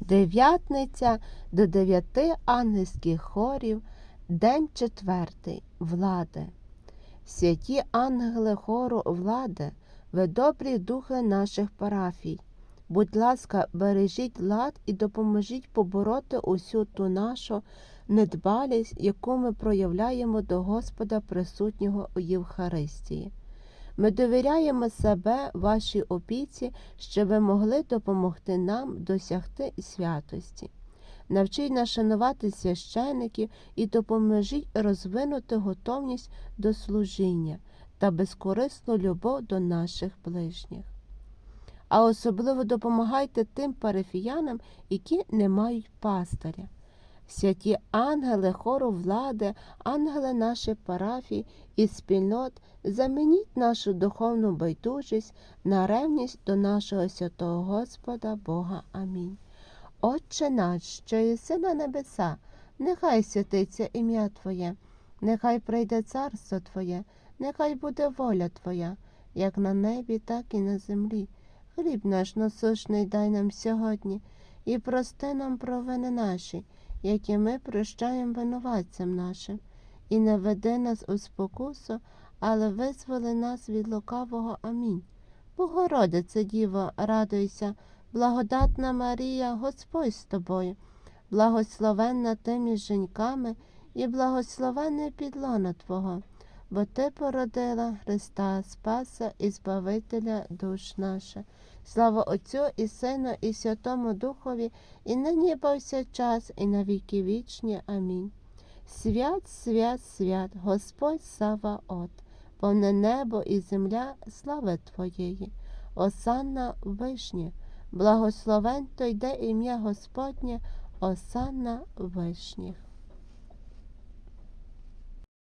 Дев'ятниця до дев'яти ангельських хорів, день четвертий, влади. Святі ангели хору влади, ви добрі духи наших парафій. Будь ласка, бережіть лад і допоможіть побороти усю ту нашу недбалість, яку ми проявляємо до Господа присутнього у Євхаристії. Ми довіряємо себе вашій опіці, щоб ви могли допомогти нам досягти святості. Навчіть нас шанувати священиків і допоможіть розвинути готовність до служіння та безкорисну любов до наших ближніх. А особливо допомагайте тим парафіянам, які не мають пастиря. Святі ангели хору влади, ангели наших парафій і спільнот, замініть нашу духовну байдужість на ревність до нашого святого Господа Бога. Амінь. Отче наш, що єси на небеса, нехай святиться ім'я Твоє, нехай прийде царство Твоє, нехай буде воля Твоя, як на небі, так і на землі. Хліб наш насушний дай нам сьогодні, і прости нам провини наші, які ми прощаємо винуватцям нашим, і не веди нас у спокусу, але визволи нас від лукавого. Амінь. Богородице Діво, радуйся, благодатна Марія, Господь з тобою, благословенна ти між жінками і благословенне підлона Твого, бо Ти породила Христа Спаса і Збавителя душ наших. Слава Отцю і Сину, і Святому Духові, і нині повсякчас, і на віки вічні. Амінь. Свят, свят, свят, Господь Саваот, повне небо і земля, слави Твоєї, осанна вишня, благословен то йде ім'я Господнє, осанна вишніх.